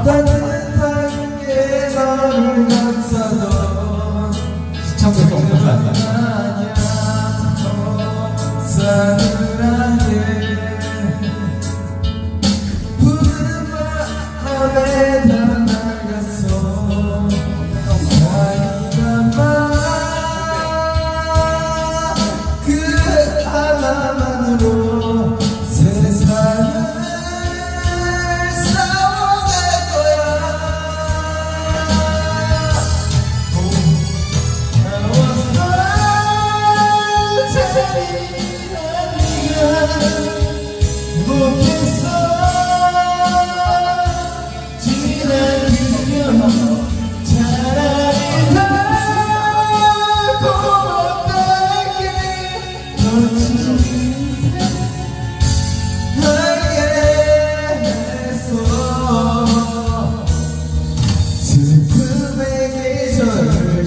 对对对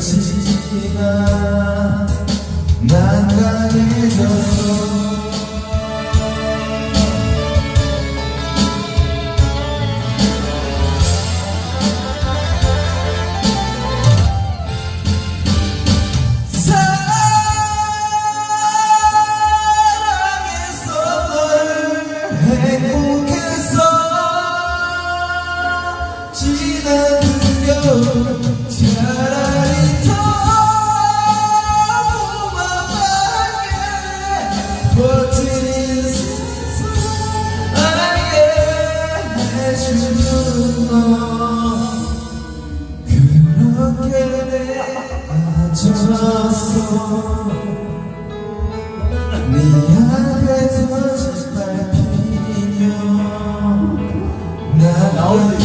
지나 멈춰서 네 앞에 젖을 밟히며 나 나오는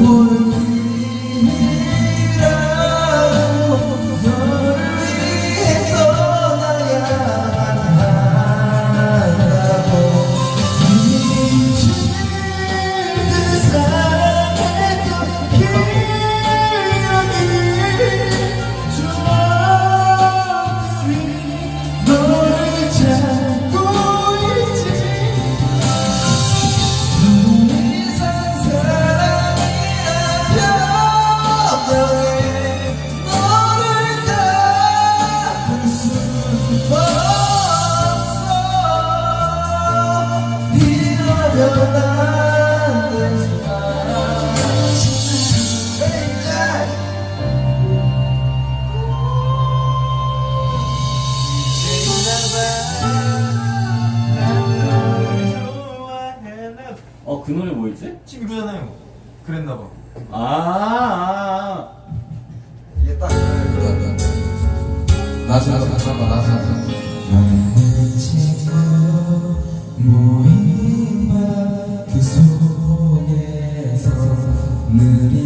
would 전에 그랬나 봐. 아, 아, 아. 이게 딱 그거다. 나 생각한다. 나 생각한다. 모임 그 속에서 느리